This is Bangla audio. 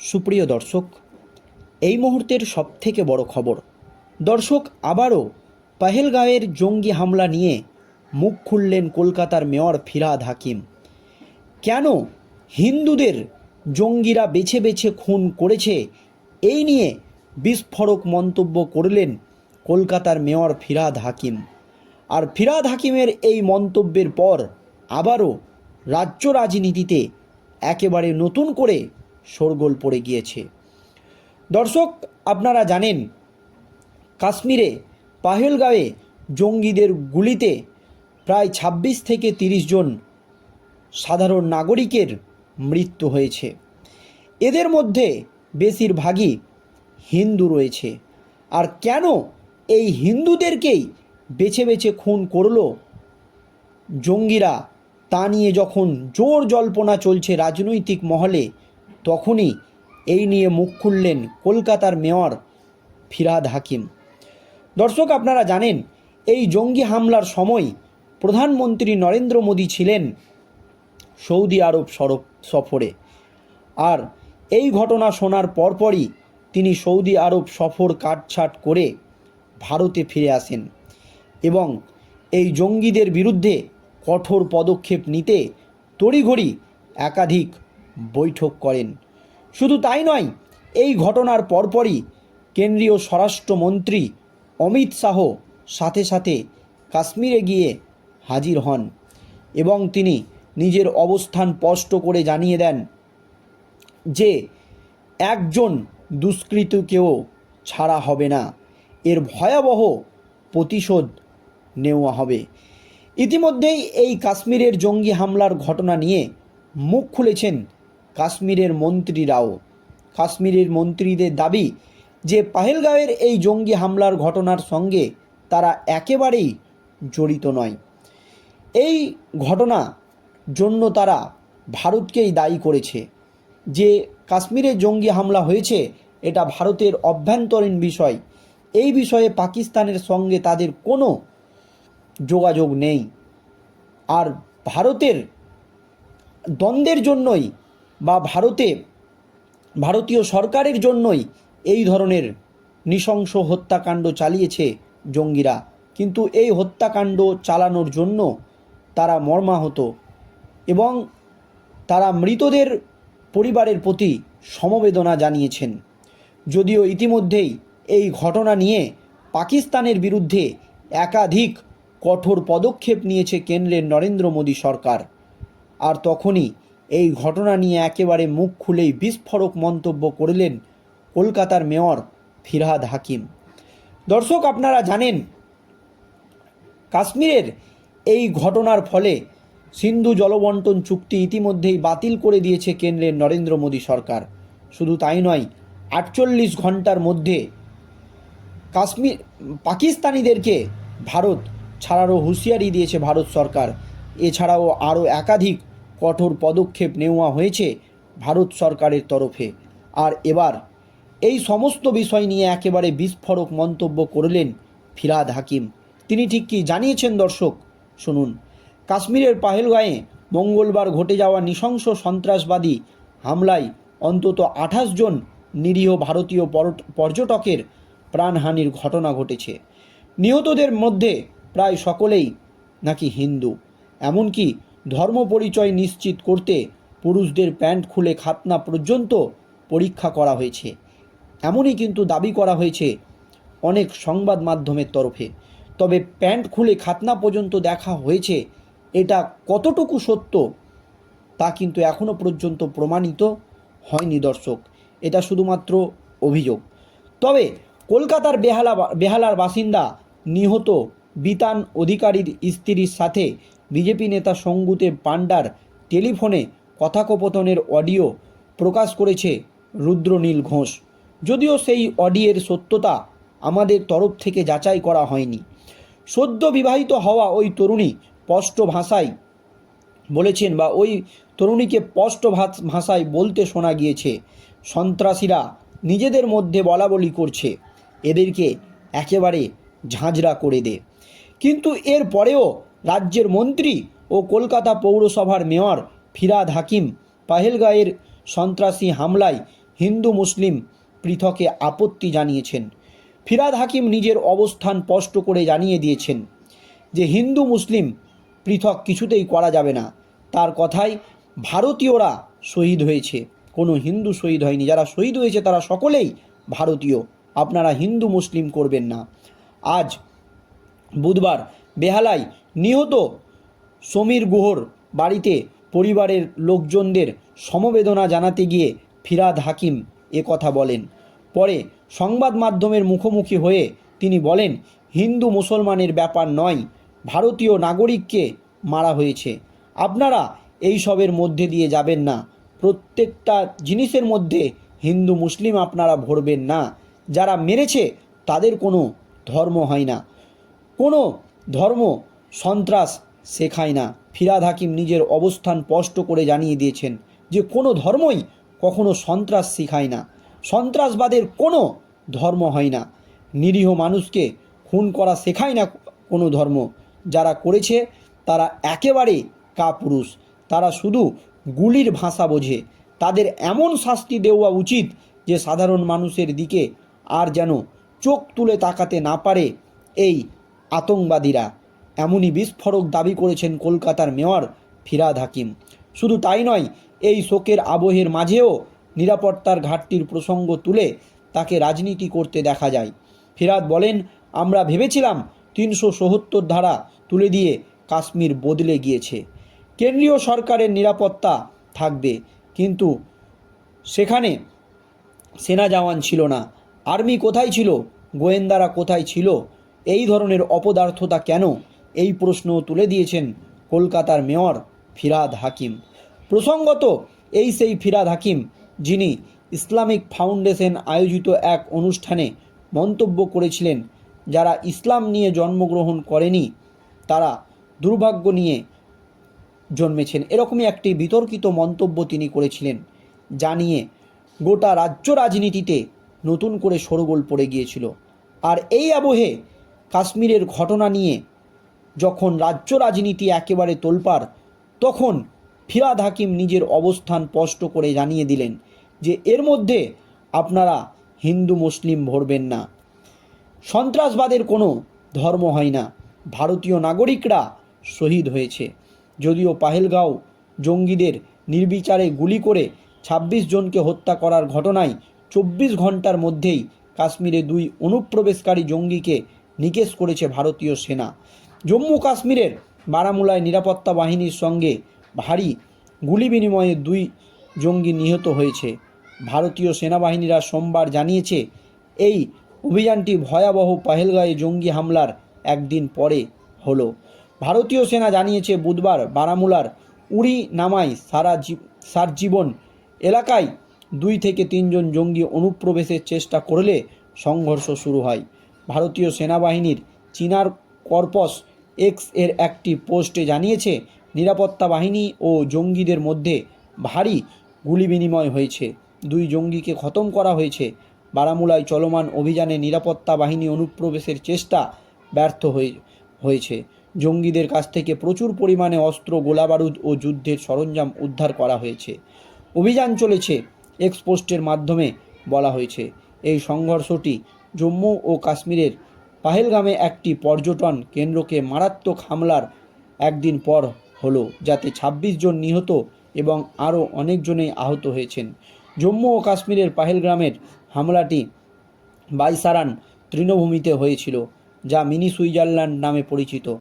সুপ্রিয় দর্শক, এই মুহূর্তের সবথেকে বড় খবর, দর্শক আবারও পাহেলগাঁওয়ের জঙ্গি হামলা নিয়ে মুখ খুললেন কলকাতার মেয়র ফিরাদ হাকিম। কেন হিন্দুদের জঙ্গিরা বেছে বেছে খুন করেছে, এই নিয়ে বিস্ফোরক মন্তব্য করলেন কলকাতার মেয়র ফিরাদ হাকিম। আর ফিরাদ হাকিমের এই মন্তব্যের পর আবারও রাজ্য রাজনীতিতে একেবারে নতুন করে শোরগোল পড়ে গিয়েছে। দর্শক, আপনারা জানেন, কাশ্মীরে পাহেলগাঁওয়ে জঙ্গিদের গুলিতে প্রায় ২৬ থেকে তিরিশ জন সাধারণ নাগরিকের মৃত্যু হয়েছে। এদের মধ্যে বেশিরভাগই হিন্দু রয়েছে। আর কেন এই হিন্দুদেরকেই বেছে বেছে খুন করল? জঙ্গিরা তা নিয়ে যখন জোর জল্পনা চলছে রাজনৈতিক মহলে তখনই এই নিয়ে মুখ খুললেন কলকাতার মেয়র ফিরাদ হাকিম। দর্শক, আপনারা জানেন, এই জঙ্গি হামলার সময় প্রধানমন্ত্রী নরেন্দ্র মোদী ছিলেন সৌদি আরব সরব সফরে। আর এই ঘটনা শোনার পরপরই তিনি সৌদি আরব সফর কাটছাট করে ভারতে ফিরে আসেন এবং এই জঙ্গিদের বিরুদ্ধে কঠোর পদক্ষেপ নিতে তড়িঘড়ি একাধিক বৈঠক করেন। শুধু তাই নয়, এই ঘটনার পরপরই কেন্দ্রীয় স্বরাষ্ট্রমন্ত্রী অমিত শাহ সাথে সাথে কাশ্মীরে গিয়ে হাজির হন এবং তিনি নিজের অবস্থান স্পষ্ট করে জানিয়ে দেন যে একজন দুষ্কৃতকেও ছাড়া হবে না। এর ভয়াবহ প্রতিশোধ নেওয়া হবে। ইতিমধ্যেই এই কাশ্মীরের জঙ্গি হামলার ঘটনা নিয়ে মুখ খুলেছেন কাশ্মীরের মন্ত্রীরাও। কাশ্মীরের মন্ত্রীদের দাবি যে পাহেলগাঁওয়ের এই জঙ্গি হামলার ঘটনার সঙ্গে তারা একেবারেই জড়িত নয়। এই ঘটনা জন্য তারা ভারতকেই দায়ী করেছে। যে কাশ্মীরে জঙ্গি হামলা হয়েছে, এটা ভারতের অভ্যন্তরীণ বিষয়। এই বিষয়ে পাকিস্তানের সঙ্গে তাদের কোনো যোগাযোগ নেই। আর ভারতের দ্বন্দ্বের জন্যই বা ভারতে ভারতীয় সরকারের জন্যই এই ধরনের নৃশংস হত্যাকাণ্ড চালিয়েছে জঙ্গিরা। কিন্তু এই হত্যাকাণ্ড চালানোর জন্য তারা মর্মাহত এবং তারা মৃতদের পরিবারের প্রতি সমবেদনা জানিয়েছেন। যদিও ইতিমধ্যেই এই ঘটনা নিয়ে পাকিস্তানের বিরুদ্ধে একাধিক কঠোর পদক্ষেপ নিয়েছে কেন্দ্রের নরেন্দ্র মোদী সরকার। আর তখনই এই ঘটনা নিয়ে একেবারে মুখ খুলেই বিস্ফোরক মন্তব্য করলেন কলকাতার মেয়র ফিরহাদ হাকিম। দর্শক, আপনারা জানেন, কাশ্মীরের এই ঘটনার ফলে সিন্ধু জলবন্টন চুক্তি ইতিমধ্যেই বাতিল করে দিয়েছে কেন্দ্রের নরেন্দ্র মোদী সরকার। শুধু তাই নয়, আটচল্লিশ ঘণ্টার মধ্যে কাশ্মীর, পাকিস্তানিদেরকে ভারত ছাড়ারও হুঁশিয়ারি দিয়েছে ভারত সরকার। এছাড়াও আরও একাধিক কঠোর পদক্ষেপ নেওয়া হয়েছে ভারত সরকারের তরফে। আর এবার এই সমস্ত বিষয় নিয়ে একেবারে বিস্ফোরক মন্তব্য করলেন ফিরাদ হাকিম। তিনি ঠিক কী জানিয়েছেন দর্শক? শুনুন। কাশ্মীরের পাহেলগাঁয়ে মঙ্গলবার ঘটে যাওয়া নৃশংস সন্ত্রাসবাদী হামলায় অন্তত আঠাশ জন নিরীহ ভারতীয় পর্যটকের প্রাণহানির ঘটনা ঘটেছে। নিহতদের মধ্যে প্রায় সকলেই নাকি হিন্দু। এমনকি ধর্ম পরিচয় নিশ্চিত করতে পুরুষদের প্যান্ট খুলে খাতনা পর্যন্ত পরীক্ষা করা হয়েছে। এমনই কিন্তু দাবি করা হয়েছে অনেক সংবাদ মাধ্যমের তরফে। তবে প্যান্ট খুলে খাতনা পর্যন্ত দেখা হয়েছে, এটা কতটুকু সত্য তা কিন্তু এখনও পর্যন্ত প্রমাণিত হয়নি দর্শক। এটা শুধুমাত্র অভিযোগ। তবে কলকাতার বেহালা বেহালার বাসিন্দা নিহত বিতান অধিকারীর স্ত্রীর সাথে বিজেপি নেতা সঙ্গুতে পাণ্ডার টেলিফোনে কথাকপতনের অডিও প্রকাশ করেছে রুদ্রনীল ঘোষ। যদিও সেই অডিওর সত্যতা আমাদের তরফ থেকে যাচাই করা হয়নি। সদ্য বিবাহিত হওয়া ওই তরুণী স্পষ্ট ভাষায় বলেছেন বা ওই তরুণীকে স্পষ্ট ভাষ- ভাষায় বলতে শোনা গিয়েছে, সন্ত্রাসীরা নিজেদের মধ্যে বলা বলি করছে, এদেরকে একেবারে ঝাঁঝরা করে দে। কিন্তু এর পরেও রাজ্যের মন্ত্রী ও কলকাতা পৌরসভার মেয়র ফিরাদ হাকিম পাহেলগাঁয়ের সন্ত্রাসী হামলায় হিন্দু মুসলিম পৃথকে আপত্তি জানিয়েছেন। ফিরাদ হাকিম নিজের অবস্থান স্পষ্ট করে জানিয়ে দিয়েছেন যে হিন্দু মুসলিম পৃথক কিছুতেই করা যাবে না। তার কথায়, ভারতীয়রা শহীদ হয়েছে। কোনো হিন্দু শহীদ হয়নি। যারা শহীদ হয়েছে তারা সকলেই ভারতীয়। আপনারা হিন্দু মুসলিম করবেন না। আজ বুধবার বেহালায় নিহত সমীর গুহর বাড়িতে পরিবারের লোকজনদের সমবেদনা জানাতে গিয়ে ফিরাদ হাকিম এ কথা বলেন। পরে সংবাদ মাধ্যমের মুখোমুখি হয়ে তিনি বলেন, হিন্দু মুসলমানের ব্যাপার নয়, ভারতীয় নাগরিককে মারা হয়েছে। আপনারা এই সবের মধ্যে দিয়ে যাবেন না। প্রত্যেকটা জিনিসের মধ্যে হিন্দু মুসলিম আপনারা ভরবেন না। যারা মেরেছে তাদের কোনো ধর্ম হয় না। কোনো ধর্ম সন্ত্রাস শেখায় না। ফিরাদ হাকিম নিজের অবস্থান স্পষ্ট করে জানিয়ে দিয়েছেন যে, কোনো ধর্মই কখনো সন্ত্রাস শেখায় না। সন্ত্রাসবাদের কোনো ধর্ম হয় না। নিরীহ মানুষকে খুন করা শেখায় না কোনো ধর্ম। যারা করেছে, তারা একেবারে কাপুরুষ। তারা শুধু গুলির ভাষা বোঝে। তাদের এমন শাস্তি দেওয়া উচিত যে, সাধারণ মানুষের দিকে আর যেন চোখ তুলে তাকাতে না পারে এই আতঙ্কবাদীরা। এমনই বিস্ফোরক দাবি করেছেন কলকাতার মেয়র ফিরাদ হাকিম। শুধু তাই নয়, এই শোকের আবহের মাঝেও নিরাপত্তার ঘাটতির প্রসঙ্গ তুলে তাকে রাজনীতি করতে দেখা যায়। ফিরাদ বলেন, আমরা ভেবেছিলাম তিনশো সত্তর ধারা তুলে দিয়ে কাশ্মীর বদলে গিয়েছে। কেন্দ্রীয় সরকারের নিরাপত্তা থাকবে, কিন্তু সেখানে সেনা জওয়ান ছিল না। আর্মি কোথায় ছিল? গোয়েন্দারা কোথায় ছিল? এই ধরনের অপদার্থতা কেন এই প্রশ্ন তুলে দিয়েছেন কলকাতার মেয়র ফিরাদ হাকিম। প্রসঙ্গত, এই সেই ফিরাদ হাকিম, যিনি ইসলামিক ফাউন্ডেশন আয়োজিত এক অনুষ্ঠানে মন্তব্য করেছিলেন, যারা ইসলাম নিয়ে জন্মগ্রহণ করেনি, তারা দুর্ভাগ্য নিয়ে জন্মেছেন। এরকমই একটি বিতর্কিত মন্তব্য তিনি করেছিলেন, যা নিয়ে গোটা রাজ্য রাজনীতিতে নতুন করে সরগোল পড়ে গিয়েছিল। আর এই আবহে কাশ্মীরের ঘটনা নিয়ে যখন রাজ্য রাজনীতি একেবারে তোলপাড়, তখন ফিরাদ হাকিম নিজের অবস্থান স্পষ্ট করে জানিয়ে দিলেন যে, এর মধ্যে আপনারা হিন্দু, মুসলিম ভরবেন না। সন্ত্রাসবাদের কোনো ধর্ম হয় না। ভারতীয় নাগরিকরা শহীদ হয়েছে। যদিও পাহেলগাঁও জঙ্গিদের নির্বিচারে গুলি করে ২৬ জনকে হত্যা করার ঘটনায় চব্বিশ ঘণ্টার মধ্যেই কাশ্মীরে দুই অনুপ্রবেশকারী জঙ্গিকে নিকেশ করেছে ভারতীয় সেনা। জম্মু কাশ্মীরের বারামুলায় নিরাপত্তা বাহিনীর সঙ্গে ভারী গুলি বিনিময়ে দুই জঙ্গি নিহত হয়েছে। ভারতীয় সেনাবাহিনীরা সোমবার জানিয়েছে, এই অভিযানটি ভয়াবহ পাহেলগাঁয়ে জঙ্গি হামলার একদিন পরে হলো। ভারতীয় সেনা জানিয়েছে, বুধবার বারামুলার উড়ি নামায় সারা সারজীবন এলাকায় দুই থেকে তিনজন জঙ্গি অনুপ্রবেশের চেষ্টা করলে সংঘর্ষ শুরু হয়। ভারতীয় সেনাবাহিনীর চিনার কর্পস এক্সের একটি পোস্টে জানিয়েছে, নিরাপত্তা বাহিনী ও জঙ্গিদের মধ্যে ভারী গুলি বিনিময় হয়েছে। দুই জঙ্গিকে খতম করা হয়েছে। বারামুলায় চলমান অভিযানে নিরাপত্তা বাহিনী অনুপ্রবেশের চেষ্টা ব্যর্থ হয়ে, হয়েছে। জঙ্গিদের কাছ থেকে প্রচুর পরিমাণে অস্ত্র, গোলাবারুদ ও যুদ্ধের সরঞ্জাম উদ্ধার করা হয়েছে। অভিযান চলেছে এক্সপোস্টের মাধ্যমে বলা হয়েছে। এই সংঘর্ষটি জম্মু ও কাশ্মীরের পাহেলগামে একটি পর্যটন কেন্দ্রকে মারাত্মক হামলার একদিন পর হলো, যাতে ২৬ জন নিহত এবং আরও অনেকজনেই আহত হয়েছেন। জম্মু ও কাশ্মীরের পাহেলগ্রামের হামলাটি বাইসারান তৃণভূমিতে হয়েছিল, যা মিনি সুইজারল্যান্ড নামে পরিচিত।